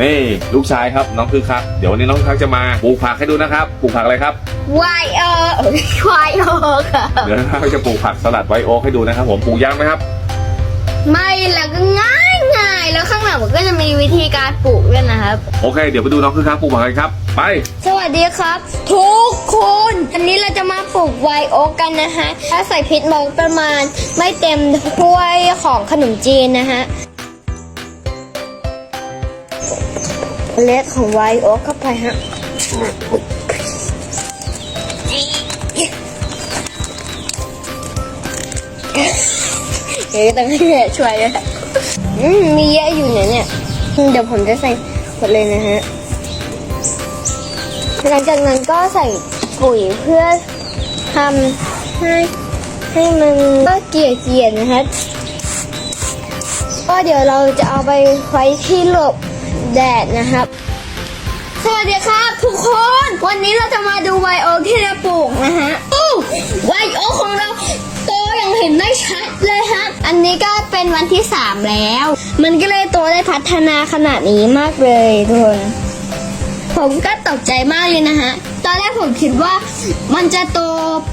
นี่ลูกชายครับน้องคือคักเดี๋ยววันนี้น้องคือคักจะมาปลูกผักให้ดูนะครับปลูกผักอะไรครับวายเออวายโอค่ะเดี๋ยวนะครับจะปลูกผักสลัดไวโอ๊กให้ดูนะครับ ผมปลูกยากไหมครับ ไม่แล้วก็ง่ายง่ายๆแล้วข้างหลังผมก็จะมีวิธีการปลูกด้วยนะครับ โอเค เดี๋ยวไปดูน้องคือคักปลูกผักกันครับ ไป สวัสดีครับ ทุกคนอันนี้เราจะมาปลูกไวโอ๊กกันนะฮะถ้าใส่พริษมองประมาณไม่เต็มถ้วยของขนมจีนนะฮะ เล็ดของไวโอเข้าไปฮะเดี๋ยวต้องให้แม่ช่วยด้วยอืมมีเยอะอยู่เนี่ยเนี่ย เดี๋ยวผมจะใส่หมดเลยนะฮะ หลังจากนั้นก็ใส่ปุ๋ยเพื่อทำให้ให้มันก็เกลี่ยเกลี่ยนะคะก็เดี๋ยวเราจะเอาไปไว้ที่หลบ แดดนะครับ สวัสดีครับทุกคน วันนี้เราจะมาดูไวโอที่เราปลูกนะฮะอู้ไวโอของเราโตอย่างเห็นได้ชัดเลยฮะ อันนี้ก็เป็นวันที่ 3 แล้ว มันก็เลยโตได้พัฒนาขนาดนี้มากเลยทุกคน ผมก็ตกใจมากเลยนะฮะ ผมคิดว่ามันจะโต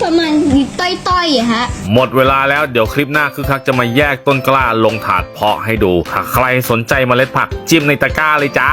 ประมาณต้อยๆอะฮะ หมดเวลาแล้วเดี๋ยวคลิปหน้าคือคักจะมาแยกต้นกล้าลงถาดเพาะให้ดูหากใครสนใจเมล็ดผักจิ้มในตะกร้าเลยจ้า